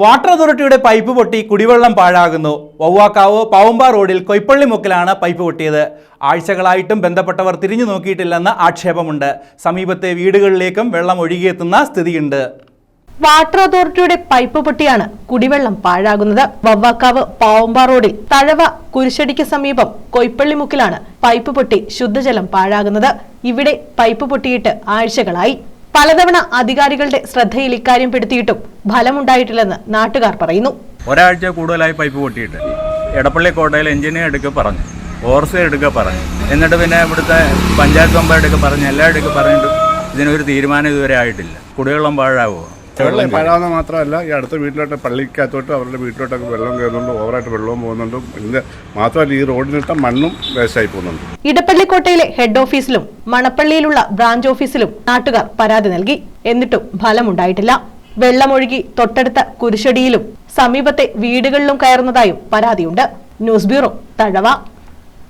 Water അതോറിറ്റിയുടെ pipe പൊട്ടി കുടിവെള്ളം പാഴാകുന്നു. വവ്വാക്കാവ് പാവുമ്പ റോഡിൽ കൊയ്പ്പള്ളി മുക്കിലാണ് പൈപ്പ് പൊട്ടിയത്. ആഴ്ചകളായിട്ടും ബന്ധപ്പെട്ടവർ തിരിഞ്ഞു നോക്കിയിട്ടില്ലെന്ന് ആക്ഷേപമുണ്ട്. സമീപത്തെ വീടുകളിലേക്കും വെള്ളം ഒഴുകിയെത്തുന്ന സ്ഥിതിയുണ്ട്. വാട്ടർ അതോറിറ്റിയുടെ പൈപ്പ് പൊട്ടിയാണ് കുടിവെള്ളം പാഴാകുന്നത്. വവ്വാക്കാവ് പാവമ്പ റോഡിൽ തഴവ കുരിശടിക്ക് സമീപം കൊയ്പ്പള്ളി മുക്കിലാണ് പൈപ്പ് പൊട്ടി ശുദ്ധജലം പാഴാകുന്നത്. ഇവിടെ പൈപ്പ് പൊട്ടിയിട്ട് ആഴ്ചകളായി. പലതവണ അധികാരികളുടെ ശ്രദ്ധയിൽ ഇക്കാര്യം പെടുത്തിയിട്ടും ഫലമുണ്ടായിട്ടില്ലെന്ന് നാട്ടുകാർ പറയുന്നു. ഒരാഴ്ച കൂടുതലായി പൈപ്പ് പൊട്ടിയിട്ട്. എടപ്പള്ളി കോട്ടയിൽ എഞ്ചിനീയർ എടുക്കുക പറഞ്ഞു ഓർസ എടുക്ക പറഞ്ഞു. എന്നിട്ട് പിന്നെ ഇവിടുത്തെ പഞ്ചായത്ത് മെമ്പർ എടുക്കുക പറഞ്ഞു എല്ലാം എടുക്ക പറഞ്ഞിട്ടും ഇതിനൊരു തീരുമാനം ഇതുവരെ ആയിട്ടില്ല. കുടിവെള്ളം പാഴാവുമോ വെള്ളം പഴാവുന്ന മാത്രമല്ല ഈ അടുത്ത വീട്ടിലോട്ട് പള്ളിക്കകത്തോട്ട് അവരുടെ വീട്ടിലോട്ടൊക്കെ വെള്ളം കയറുന്നുണ്ട് ഓവറായിട്ട് വെള്ളവും പോകുന്നുണ്ട്. പിന്നെ മാത്രമല്ല ഈ റോഡിനിട്ട മണ്ണും വേസ്റ്റായി പോകുന്നുണ്ട്. ഇടപ്പള്ളിക്കോട്ടയിലെ ഹെഡ് ഓഫീസിലും മണപ്പള്ളിയിലുള്ള ബ്രാഞ്ച് ഓഫീസിലും നാട്ടുകാർ പരാതി നൽകി. എന്നിട്ടും ഫലമുണ്ടായിട്ടില്ല. വെള്ളമൊഴുകി തൊട്ടടുത്ത കുരിശടിയിലും സമീപത്തെ വീടുകളിലും കയറുന്നതായും പരാതിയുണ്ട്. News bureau Thazhava.